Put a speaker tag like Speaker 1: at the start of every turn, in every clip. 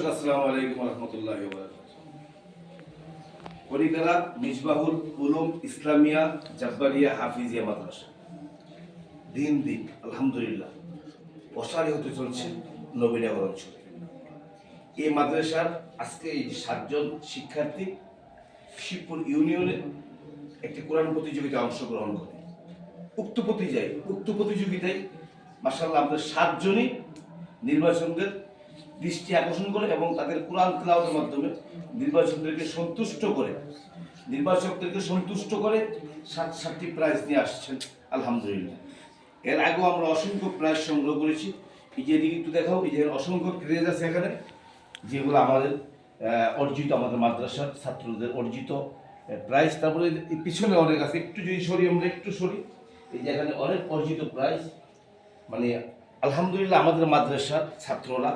Speaker 1: দর্শক আসসালামু আলাইকুম রহমতুল্লাহ উলুম ইসলামিয়া জাব্বারিয়া হাফিজিয়া মাদ্রাসা। দিন দিন, আলহামদুলিল্লাহ প্রসারী হতে চলছে নবীনগর এই মাদ্রাসার আজকে এই সাতজন শিক্ষার্থী শিবপুর ইউনিয়নে একটি কোরআন প্রতিযোগিতায় অংশগ্রহণ করে। উক্ত প্রতিযোগিতায় উক্ত প্রতিযোগিতায় মাসাল্লাহ আমাদের সাতজনই নির্বাচকদের দৃষ্টি আকর্ষণ করে এবং তাদের কোরআন তেলাওয়াতের মাধ্যমে নির্বাচকদেরকে সন্তুষ্ট করে, নির্বাচকদেরকে সন্তুষ্ট করে সাত সাতটি প্রাইজ নিয়ে আসছেন, আলহামদুলিল্লাহ। এর আগেও আমরা অসংখ্য প্রাইজ সংগ্রহ করেছি। এই যে একটু দেখাও, এই যে অসংখ্য ক্রেজ আছে এখানে, যেগুলো আমাদের অর্জিত আমাদের মাদ্রাসার ছাত্রদের অর্জিত প্রাইজ তারপরে পিছনে অনেক আছে, একটু যদি সরি, আমরা একটু সরি। এই যে এখানে অনেক অর্জিত প্রাইজ মানে আলহামদুলিল্লাহ আমাদের মাদ্রাসার ছাত্ররা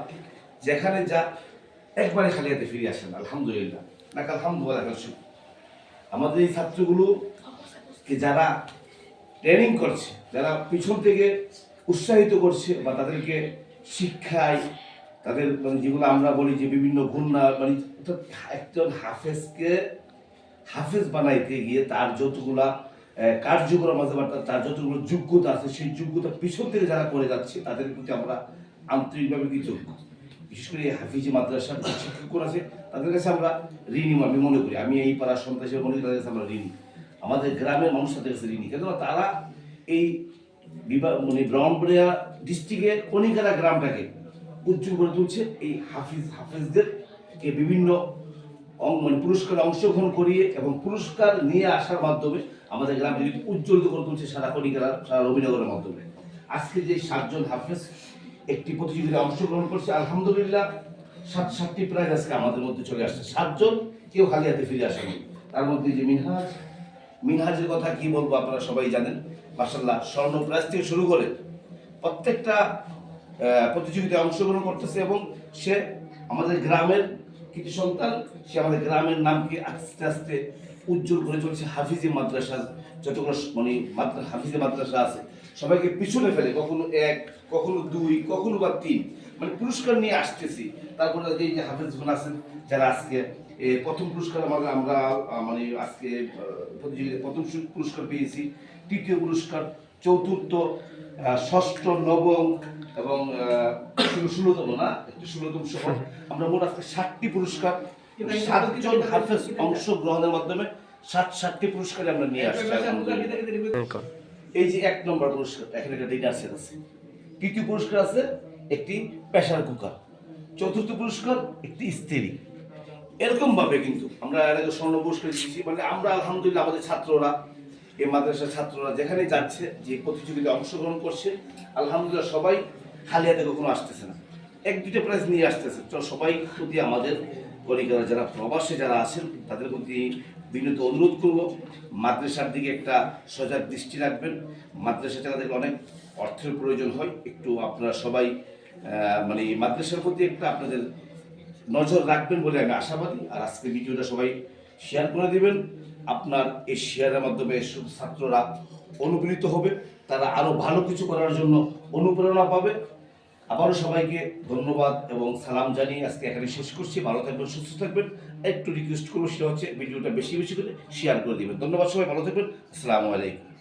Speaker 1: যেখানে যা, একবারে খালি হাতে ফিরে আসেন, আলহামদুলিল্লাহ নাকি আলহামদুলিল্লাহ। আমাদের এই ছাত্রগুলো যারা ট্রেনিং করছে, যারা পিছন থেকে উৎসাহিত করছে বা তাদেরকে শিক্ষায়, তাদের মানে যেগুলো আমরা বলি যে বিভিন্ন গুণা মানে একজন হাফেজকে, হাফেজ বানাইতে গিয়ে তার যতগুলা কার্যক্রম আছে বা তার- তার যতগুলো যোগ্যতা আছে, সেই যোগ্যতা পিছন থেকে যারা করে যাচ্ছে, তাদের প্রতি আমরা আন্তরিকভাবে কৃতজ্ঞ বিশেষ করে হাফিজি মাদ্রাসার যে আছে, তাদের কাছে আমরা ঋণী আমি মনে করি। আমি এই পাড়ার সন্তান হিসেবে মনে করি তাদের কাছে আমরা ঋণী। আমাদের গ্রামের মানুষ তাদের কাছে ঋণী কেননা তারা এই বিভাগ মানে ব্রাহ্মণবাড়িয়া ডিস্ট্রিক্টের কণিকারা গ্রামটাকে উজ্জ্বল করে তুলছে। এই হাফিজ, হাফিজদেরকে বিভিন্ন মানে পুরস্কারে অংশগ্রহণ করিয়ে এবং পুরস্কার নিয়ে আসার মাধ্যমে আমাদের গ্রামকে যদি উজ্জ্বলিত করে তুলছে সারা কণিকারা, সারা রবীনগরের মাধ্যমে। আজকে যে সাতজন হাফেজ একটি প্রতিযোগিতায় অংশগ্রহণ করছে। আলহামদুলিল্লাহ, সাত সাতটি প্রাইজ আজকে আমাদের মধ্যে চলে আসছে। সাতজন, কেউ খালি হাতে ফিরে আসেনি। তার মধ্যে যে মিনহাজ, মিনহাজের কথা কি বলব আপনারা সবাই জানেন। মাসাল্লাহ স্বর্ণ প্রাইজ থেকে শুরু করে প্রত্যেকটা প্রতিযোগিতায় অংশগ্রহণ করতেছে এবং সে আমাদের গ্রামের কিছু সন্তান, সে আমাদের গ্রামের নামকে আস্তে আস্তে উজ্জ্বল করে চলছে হাফিজি মাদ্রাসা যতগুলো মানে হাফিজি মাদ্রাসা আছে সবাইকে পিছনে ফেলে কখনো এক কখনো দুই কখনো বা তিন মানে পুরস্কার নিয়ে আসতেছি। তারপরে এই যে হাফিজগুলো আছেন যারা আজকে প্রথম পুরস্কার আমাদের আমরা মানে আজকে আহ, প্রতিযোগিতায় প্রথম পুরস্কার পেয়েছি। তৃতীয় পুরস্কার চতুর্থ ষষ্ঠ নবম এবং ষোলোতম না ষোলোতম সহ। আমরা মোট আজকে ষাটটি পুরস্কার সাতজন হাফেজ অংশগ্রহণের মাধ্যমে ষাট ষাটটি পুরস্কার আমরা নিয়ে আসছি। এই যে এক নম্বর পুরস্কার এখানে একটা ডিনার সেট আছে। তৃতীয় পুরস্কার আছে একটি প্রেসার কুকার চতুর্থ পুরস্কার একটি স্ত্রী এরকম ভাবে কিন্তু আমরা এর আগে স্বর্ণ পুরস্কার দিয়েছি মানে আমরা আলহামদুলিল্লাহ আমাদের ছাত্ররা এই মাদ্রাসার ছাত্ররা যেখানে যাচ্ছে যে প্রতিযোগিতায় অংশগ্রহণ করছে আলহামদুলিল্লাহ সবাই খালি হাতে কখনো আসতেছে না। এক দুইটা প্রাইজ নিয়ে আসতেছে। তো সবাই প্রতি আমাদের কলিকারা যারা প্রবাসে যারা আছেন, তাদের প্রতি বিনীত অনুরোধ করব, মাদ্রাসার দিকে একটা সজাগ দৃষ্টি রাখবেন। মাদ্রাসা চালাতে অনেক অর্থের প্রয়োজন হয়। একটু আপনারা সবাই মানে মাদ্রাসার প্রতি একটা আপনাদের নজর রাখবেন বলে আমি আশাবাদী। আর আজকে ভিডিওটা সবাই শেয়ার করে দিবেন। আপনার এই শেয়ারের মাধ্যমে ছাত্ররা অনুপ্রেরিত হবে, তারা আরও ভালো কিছু করার জন্য অনুপ্রেরণা পাবে। আবারও সবাইকে ধন্যবাদ এবং সালাম জানিয়ে আজকে এখানে শেষ করছি। ভালো থাকবেন, সুস্থ থাকবেন। একটু রিকোয়েস্ট করব, সেটা হচ্ছে, ভিডিওটা বেশি বেশি করে শেয়ার করে দেবেন। ধন্যবাদ সবাই, ভালো থাকবেন। আসসালামু আলাইকুম।